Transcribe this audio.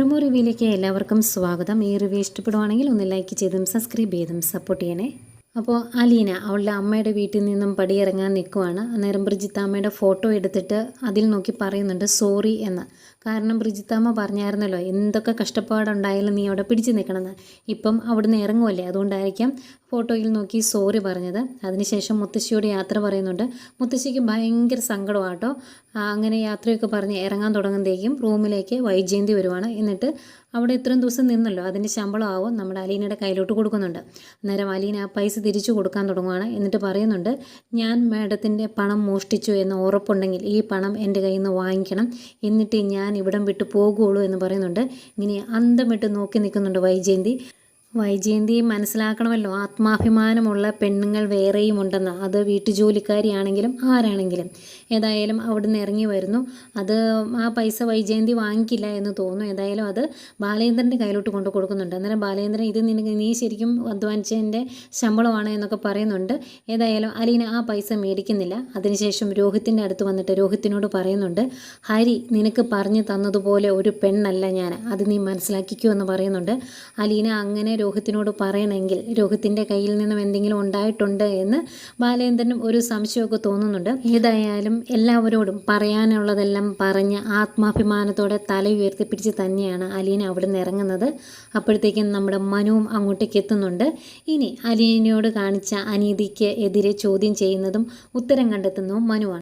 Promo റിവ്യൂയിലേക്ക് എല്ലാവർക്കും സ്വാഗതം. ഈ റിവ്യൂ ഇഷ്ടപ്പെടുവാണെങ്കിൽ ഒന്ന് ലൈക്ക് ചെയ്തും സബ്സ്ക്രൈബ് ചെയ്തും സപ്പോർട്ട് ചെയ്യണേ. അപ്പോൾ അലീന അവളുടെ അമ്മയുടെ വീട്ടിൽ നിന്നും പടിയിറങ്ങാൻ നിൽക്കുവാണ് അന്നേരം ബ്രിജിത്താമ്മയുടെ ഫോട്ടോ എടുത്തിട്ട് അതിൽ നോക്കി പറയുന്നുണ്ട് സോറി എന്ന്. കാരണം ബ്രിജിത്താമ്മ പറഞ്ഞായിരുന്നല്ലോ എന്തൊക്കെ കഷ്ടപ്പാടുണ്ടായാലും നീ അവിടെ പിടിച്ചു നിൽക്കണമെന്ന്. ഇപ്പം അവിടുന്ന് ഇറങ്ങുമല്ലേ അതുകൊണ്ടായിരിക്കാം ഫോട്ടോയിൽ നോക്കി സോറി പറഞ്ഞത്. അതിനുശേഷം മുത്തശ്ശിയോട് യാത്ര പറയുന്നുണ്ട്. മുത്തശ്ശിക്ക് ഭയങ്കര സങ്കടമാട്ടോ. അങ്ങനെ യാത്രയൊക്കെ പറഞ്ഞ് ഇറങ്ങാൻ തുടങ്ങുമ്പോഴേക്കും റൂമിലേക്ക് വൈജയന്തി വരുവാണ്. എന്നിട്ട് അവിടെ ഇത്രയും ദിവസം നിന്നല്ലോ. അതിന്റെ ശമ്പളമാവും നമ്മുടെ അലീനയുടെ കയ്യിലോട്ട് കൊടുക്കുന്നുണ്ട്. അന്നേരം അലീന ആ പൈസ തിരിച്ചു കൊടുക്കാൻ തുടങ്ങുവാണ്. എന്നിട്ട് പറയുന്നുണ്ട് ഞാൻ മാഡത്തിന്റെ പണം മോഷ്ടിച്ചു എന്ന് ഉറപ്പുണ്ടെങ്കിൽ ഈ പണം എന്റെ കയ്യിൽ നിന്ന് വാങ്ങിക്കണം. എന്നിട്ട് ഞാൻ ഇവിടം വിട്ട് പോകുള്ളൂ എന്ന് പറയുന്നുണ്ട്. ഇങ്ങനെ അന്തം വിട്ട് നോക്കി നിൽക്കുന്നുണ്ട് വൈജയന്തി. വൈജയന്തി മനസ്സിലാക്കണമല്ലോ ആത്മാഭിമാനമുള്ള പെണ്ണുങ്ങൾ വേറെയും ഉണ്ടെന്ന് അത് വീട്ടുജോലിക്കാരിയാണെങ്കിലും ആരാണെങ്കിലും. ഏതായാലും അവിടുന്ന് ഇറങ്ങി വരുന്നു. അത് ആ പൈസ വൈജയന്തി വാങ്ങിക്കില്ല എന്ന് തോന്നുന്നു. ഏതായാലും അത് ബാലേന്ദ്രന്റെ കയ്യിലോട്ട് കൊണ്ടു കൊടുക്കുന്നുണ്ട്. അന്നേരം ബാലേന്ദ്രൻ ഇത് നിനക്ക് നീ ശരിക്കും അധ്വാനിച്ചതിന്റെ ശമ്പളമാണ് എന്നൊക്കെ പറയുന്നുണ്ട്. ഏതായാലും അലീന ആ പൈസ മേടിക്കുന്നില്ല. അതിനുശേഷം രോഹിത്തിന്റെ അടുത്ത് വന്നിട്ട് രോഹിത്തിനോട് പറയുന്നുണ്ട് ഹരി നിനക്ക് പറഞ്ഞു തന്നതുപോലെ ഒരു പെണ്ണല്ല ഞാൻ. അത് നീ മനസ്സിലാക്കിക്കൂ എന്ന് പറയുന്നുണ്ട്. അലീന അങ്ങനെ രോഹിത്തിനോട് പറയണമെങ്കിൽ രോഹിത്തിന്റെ കയ്യിൽ നിന്നും എന്തെങ്കിലും ഉണ്ടായിട്ടുണ്ട് എന്ന് ബാലേന്ദ്രനും ഒരു സംശയമൊക്കെ തോന്നുന്നുണ്ട്. ഏതായാലും എല്ലാവരോടും പറയാനുള്ളതെല്ലാം പറഞ്ഞ് ആത്മാഭിമാനത്തോടെ തല ഉയർത്തിപ്പിടിച്ച് തന്നെയാണ് അലീന അവിടെ നിന്ന് ഇറങ്ങുന്നത്. അപ്പോഴത്തേക്കും നമ്മുടെ മനുവും അങ്ങോട്ടേക്ക് എത്തുന്നുണ്ട്. ഇനി അലീനയോട് കാണിച്ച അനീതിക്ക് എതിരെ ചോദ്യം ചെയ്യുന്നതും ഉത്തരം കണ്ടെത്തുന്നതും മനുവാണ്.